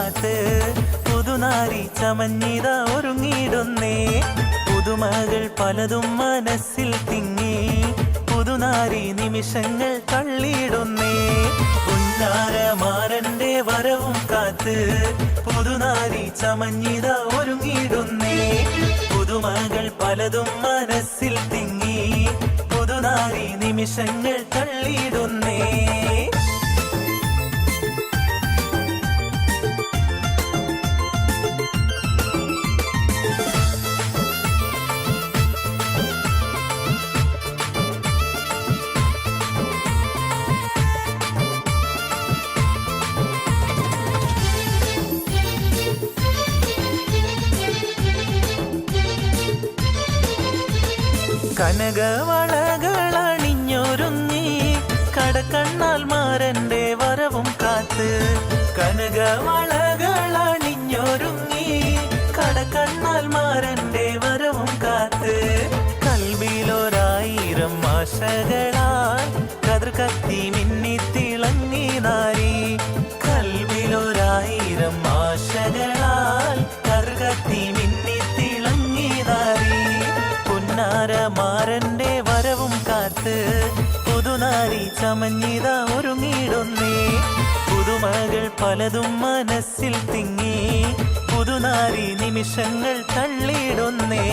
കാത്ത് പുതുനാരി ചമഞ്ഞിത ഒരുങ്ങിയിടുന്നേ. പുതുമകൾ പലതും മനസ്സിൽ തിങ്ങി. പുതുനാരി നിമിഷങ്ങൾ തള്ളിയിടുന്നേ. ഉന്നാരമാരന്റെ വരവും കാത്ത് പുതുനാരി ചമഞ്ഞിത ഒരുങ്ങിയിടുന്നേ. പുതുമകൾ പലതും മനസ്സിൽ തിങ്ങി. പുതുനാരി നിമിഷങ്ങൾ തള്ളിയിടുന്നേ. കനകവളകളണിഞ്ഞൊരുങ്ങി കടക്കണ്ണാൽ മാരന്റെ വരവും കാത്ത് കനകവളകളണിഞ്ഞൊരുങ്ങി കടക്കണ്ണാൽ മാരന്റെ വരവും കാത്ത് കൽവിയിലൊരായിരം ആശകളാൽ കതിർ കത്തി ചമഞ്ഞിത ഒരുങ്ങിയിടുന്നേ പുതുമകൾ പലതും മനസ്സിൽ തിങ്ങി. പുതുനാരി നിമിഷങ്ങൾ തള്ളിയിടുന്നേ.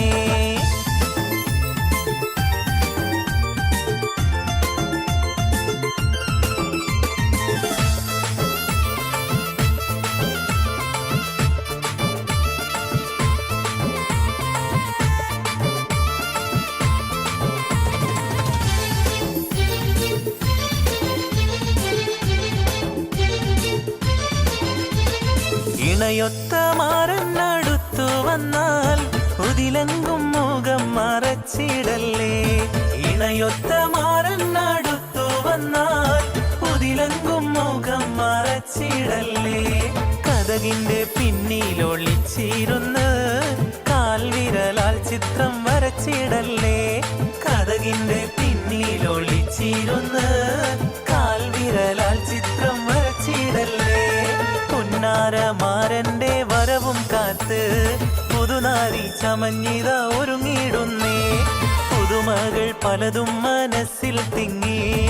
ഇണയൊത്ത മാറന്നടുത്തു വന്നാൽ ഉതിലങ്കും മുഖം മറച്ചിടല്ലേ? ഇണയൊത്ത മാറന്നടുത്തു വന്നാൽ ഉതിലങ്കും മുഖം മറച്ചിടല്ലേ? കഥകിന്റെ പിന്നിലൊളിച്ചിരുന്ന് കാൽവിരലാൽ ചിത്രം വരച്ചിടല്ലേ? കഥകിന്റെ പിന്നിലൊളിച്ചിരുന്ന് കാൽവിരലാൽ ചിത്രം വരച്ചിടല്ലേ? പുന്നാരമാരന്റെ കാത്ത് പുതുനാരി ചമഞ്ഞിത ഒരുങ്ങിയിടുന്നേ. പുതുമകൾ പലതും മനസ്സിൽ തിങ്ങി.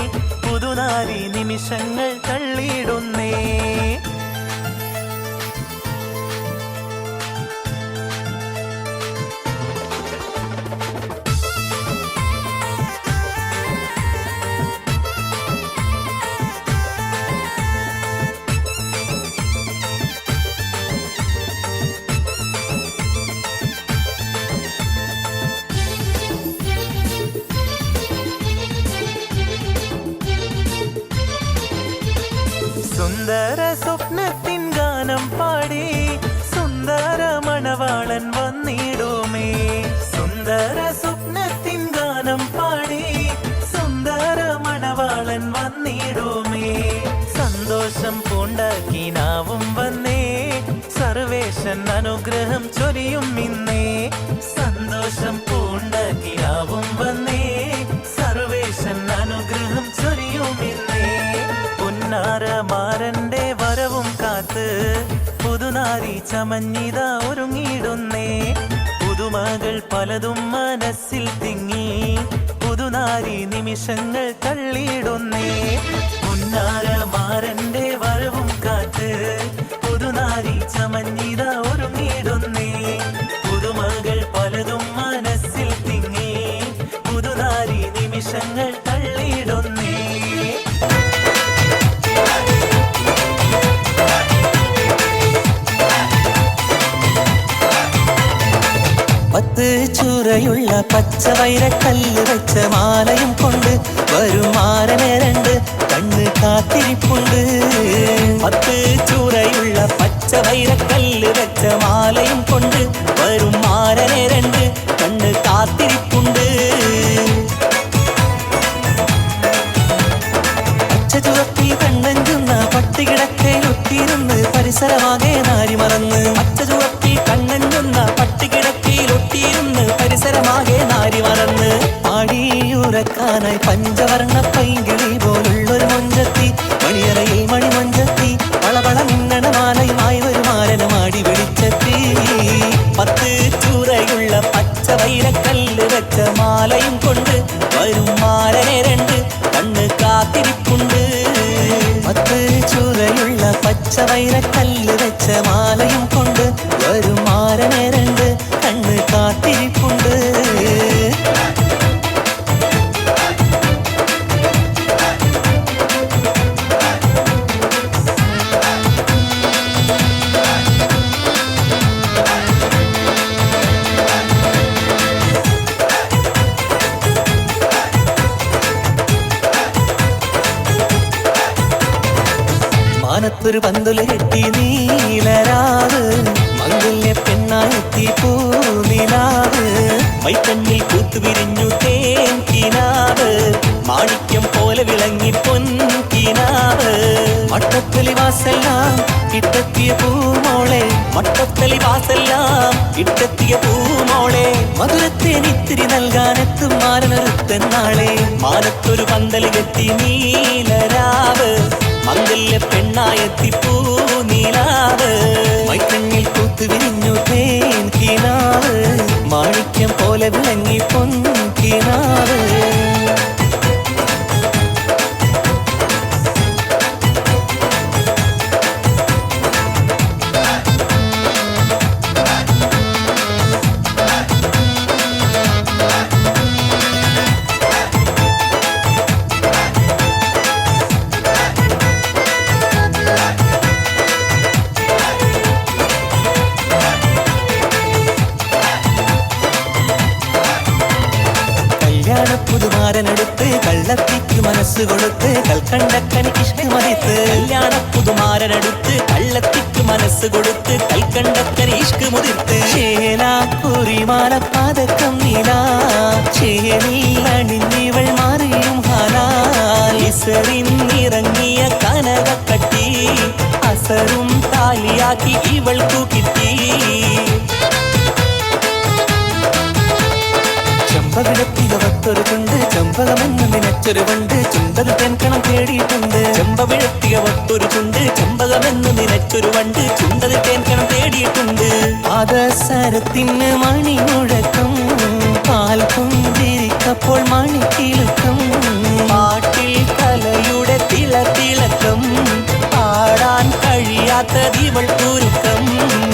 പുതുനാരി നിമിഷങ്ങൾ തള്ളിയിടുന്നേ. സന്തോഷം പൂണ്ടാക്കിനാവും വന്നേ. സർവേശൻ അനുഗ്രഹം ചൊരിയും ഇന്നേ. സന്തോഷം പൂണ്ടാക്കിനാവും വന്നേ. സർവേശൻ അനുഗ്രഹം ചൊരിയും ഇന്നേ. പുന്നാരമാരന്റെ വരവും കാത്ത് പുതുനാരി ചമഞ്ഞിത ഒരുങ്ങിയിടുന്നേ. പുതുമകൾ പലതും മനസ്സിൽ തിങ്ങി. പുതുനാരി നിമിഷങ്ങൾ തള്ളിയിടുന്നേ. പുന്നാരമാരന്റെ വരവും കാത്ത് പുതുനാരി ചമഞ്ഞിത ഒരുങ്ങിയിടുന്നേ. പുതുമകൾ പത്ത് ചുരയുള്ള പച്ച വൈരക്കല്ല് വെച്ച മാലയും കൊണ്ട് വരും മാരനെ രണ്ട് കണ്ണ് കാത്തിരിപ്പുണ്ട്. പത്ത് ചുരയുള്ള പച്ച വൈരക്കല്ല് വെച്ച മാലയും കൊണ്ട് വരും മാരനെ രണ്ട് കണ്ണ് കാത്തിരിപ്പുണ്ട്. പച്ച ചുരത്തിൽ കണ്ണഞ്ചുന്ന പട്ടികിടക്കയിലൊട്ടിയിരുന്ന് പരിസരമാകെ നാരി മറന്ന് വാരി മറന്ന് പാടിയുറക്കാനായി പഞ്ചവർണ്ണ പൈങ്കിളി പോലുള്ളൊരു മൊഞ്ചത്തി മണിയറയിൽ മണിമൊഞ്ചത്തി വളവള മിന്നണ മാലയുമായി ഒരു മാരനമാടി വിളിച്ചെത്തി പത്ത് ചൂറയുള്ള പച്ച വൈരക്കല്ല് വെച്ച മാലയും കൊണ്ട് വരും മാലനെ രണ്ട് കണ്ണ് കാത്തിരിപ്പുണ്ട് പത്ത് ചൂറയുള്ള പച്ച വൈരക്കല്ല് വെച്ച മാലയും കൊണ്ട് വരും മാരനെ മാനത്തൊരു പന്തുല കെട്ടി നീലരാവ് മംഗല്യ പെണ്ണായെത്തി പൂനിലാവ് വൈക്കണ്ണിൽ പൂത്തുവിരിഞ്ഞു തേൻ കിനാവ് മാണിക്യം പോലെ വിളങ്ങി പൊൻകിനാവ് മട്ടത്തലി വാസെല്ലാം കിട്ടത്തിയ പൂമോളെ. മട്ടത്തലി വാസെല്ലാം കിട്ടത്തിയ പൂമോളെ. മധുരത്തെ നിത്തിരി നൽകാനെത്തും മാരനൊരുത്തൻ നാളെ. മാനത്തൊരു പന്തൽ കെട്ടി മംഗല്യ മൈക്കണ്ണിൽ പൂത്ത് വിരിഞ്ഞു തേൻ കിനാവ്. മാണിക്യം പോലെ വിളങ്ങി പൊൻകിനാവ് കല്യാണ പുതുമാരനെടുത്ത് കള്ളത്തിക്ക് മനസ്സ് കൊടുത്ത് കൽക്കണ്ടക്കനി ഇഷ്ക് മുതിർത്ത്. ചേലാക്കുറിമാല പാതക്കം നീല. ചേലിൽ അണിഞ്ഞിവൾ മാറിയും കനക കട്ടി അസറും താലിയാക്കി ഇവൾക്കു കിട്ടി. ചെമ്പവിഴത്തികവത്തൊരു ചുണ്ട് ചെമ്പകമെന്ന് നിനച്ചൊരു വണ്ട്. ചുണ്ടത് തെൻകണം തേടിയിട്ടുണ്ട്. ചെമ്പവിഴത്തികവത്തൊരു ചുണ്ട് ചെമ്പകമെന്ന് നിനച്ചൊരു വണ്ട്. ചുണ്ടത് തേൻകണം തേടിയിട്ടുണ്ട്. പാദസരത്തിന് മണി മുഴക്കം. പാൽ പുഞ്ചിരിക്കപ്പോൾ മണി കിളുക്കം. പാട്ടിൽ കലയുടെ തിള തിളക്കം. പാടാൻ കഴിയാത്തതിവൾ കുരുക്കം.